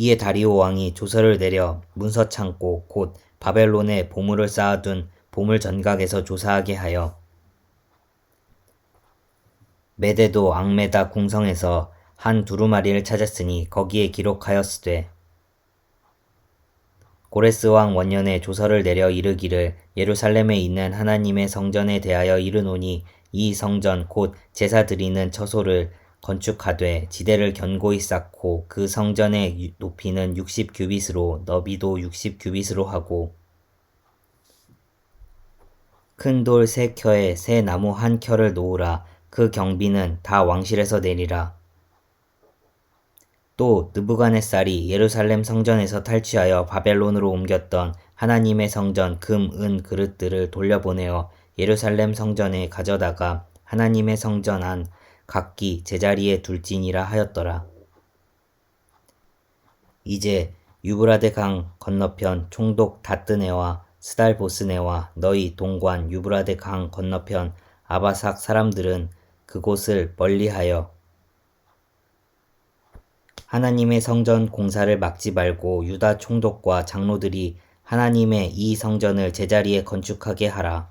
이에 다리오 왕이 조서를 내려 문서 창고 곧 바벨론에 보물을 쌓아둔 보물 전각에서 조사하게 하여 메데도 앙메다 궁성에서 한 두루마리를 찾았으니 거기에 기록하였으되 고레스 왕 원년에 조서를 내려 이르기를 예루살렘에 있는 하나님의 성전에 대하여 이르노니 이 성전 곧 제사 드리는 처소를 건축하되 지대를 견고히 쌓고 그 성전의 높이는 60 규빗으로 너비도 60 규빗으로 하고 큰 돌 세 켜에 새 나무 한 켜를 놓으라. 그 경비는 다 왕실에서 내리라. 또 느부갓네살이 예루살렘 성전에서 탈취하여 바벨론으로 옮겼던 하나님의 성전 금, 은 그릇들을 돌려보내어 예루살렘 성전에 가져다가 하나님의 성전 안 각기 제자리에 둘지니라 하였더라. 이제 유브라데 강 건너편 총독 다뜨네와 스달보스네와 너희 동관 유브라데 강 건너편 아바삭 사람들은 그곳을 멀리하여 하나님의 성전 공사를 막지 말고 유다 총독과 장로들이 하나님의 이 성전을 제자리에 건축하게 하라.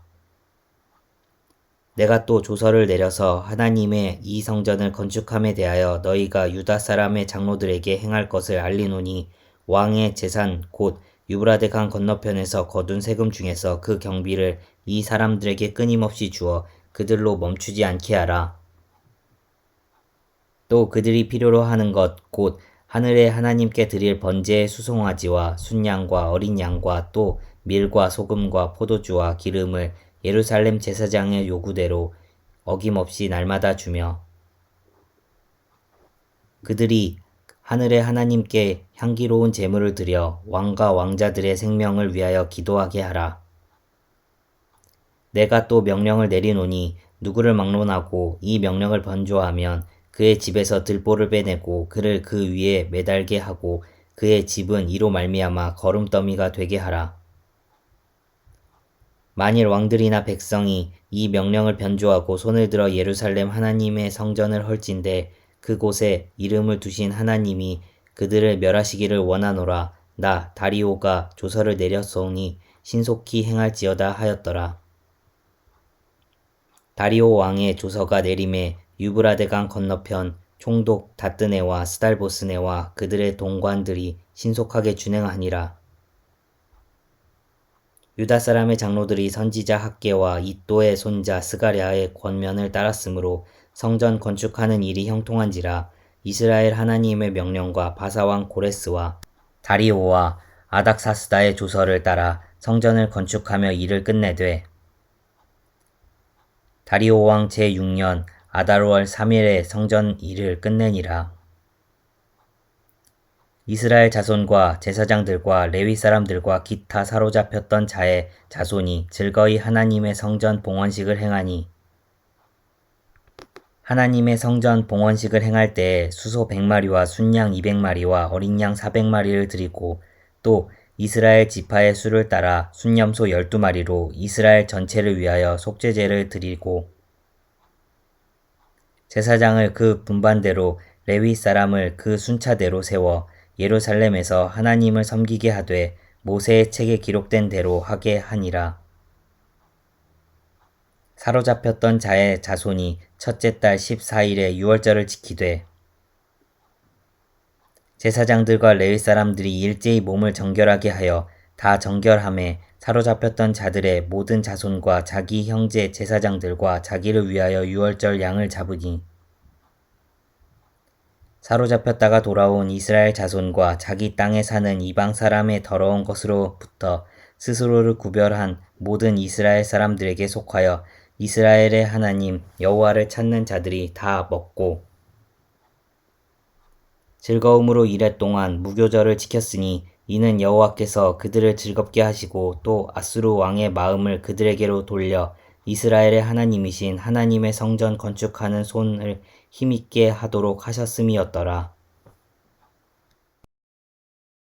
내가 또 조서를 내려서 하나님의 이 성전을 건축함에 대하여 너희가 유다 사람의 장로들에게 행할 것을 알리노니 왕의 재산 곧 유브라데 강 건너편에서 거둔 세금 중에서 그 경비를 이 사람들에게 끊임없이 주어 그들로 멈추지 않게 하라. 또 그들이 필요로 하는 것 곧 하늘의 하나님께 드릴 번제의 수송아지와 순양과 어린 양과 또 밀과 소금과 포도주와 기름을 예루살렘 제사장의 요구대로 어김없이 날마다 주며 그들이 하늘의 하나님께 향기로운 제물을 드려 왕과 왕자들의 생명을 위하여 기도하게 하라. 내가 또 명령을 내리노니 누구를 막론하고 이 명령을 번조하면 그의 집에서 들보를 빼내고 그를 그 위에 매달게 하고 그의 집은 이로 말미암아 거름더미가 되게 하라. 만일 왕들이나 백성이 이 명령을 변조하고 손을 들어 예루살렘 하나님의 성전을 헐진대 그곳에 이름을 두신 하나님이 그들을 멸하시기를 원하노라 나 다리오가 조서를 내렸소니 신속히 행할지어다 하였더라. 다리오 왕의 조서가 내림에 유브라데강 건너편 총독 다뜨네와 스달보스네와 그들의 동관들이 신속하게 준행하니라. 유다 사람의 장로들이 선지자 학계와 이또의 손자 스가랴의 권면을 따랐으므로 성전 건축하는 일이 형통한지라 이스라엘 하나님의 명령과 바사왕 고레스와 다리오와 아닥사스다의 조서를 따라 성전을 건축하며 일을 끝내되 다리오 왕 제6년 아달월 3일에 성전 일을 끝내니라. 이스라엘 자손과 제사장들과 레위 사람들과 기타 사로잡혔던 자의 자손이 즐거이 하나님의 성전 봉헌식을 행하니 하나님의 성전 봉헌식을 행할 때에 수소 100마리와 순양 200마리와 어린 양 400마리를 드리고 또 이스라엘 지파의 수를 따라 순염소 12마리로 이스라엘 전체를 위하여 속죄제를 드리고 제사장을 그 분반대로 레위 사람을 그 순차대로 세워 예루살렘에서 하나님을 섬기게 하되 모세의 책에 기록된 대로 하게 하니라. 사로잡혔던 자의 자손이 첫째 달 14일에 유월절을 지키되 제사장들과 레위 사람들이 일제히 몸을 정결하게 하여 다 정결함에 사로잡혔던 자들의 모든 자손과 자기 형제 제사장들과 자기를 위하여 유월절 양을 잡으니 사로잡혔다가 돌아온 이스라엘 자손과 자기 땅에 사는 이방 사람의 더러운 것으로부터 스스로를 구별한 모든 이스라엘 사람들에게 속하여 이스라엘의 하나님 여호와를 찾는 자들이 다 먹고 즐거움으로 이래 동안 무교절을 지켰으니 이는 여호와께서 그들을 즐겁게 하시고 또 아수르 왕의 마음을 그들에게로 돌려 이스라엘의 하나님이신 하나님의 성전 건축하는 손을 힘있게 하도록 하셨음이었더라.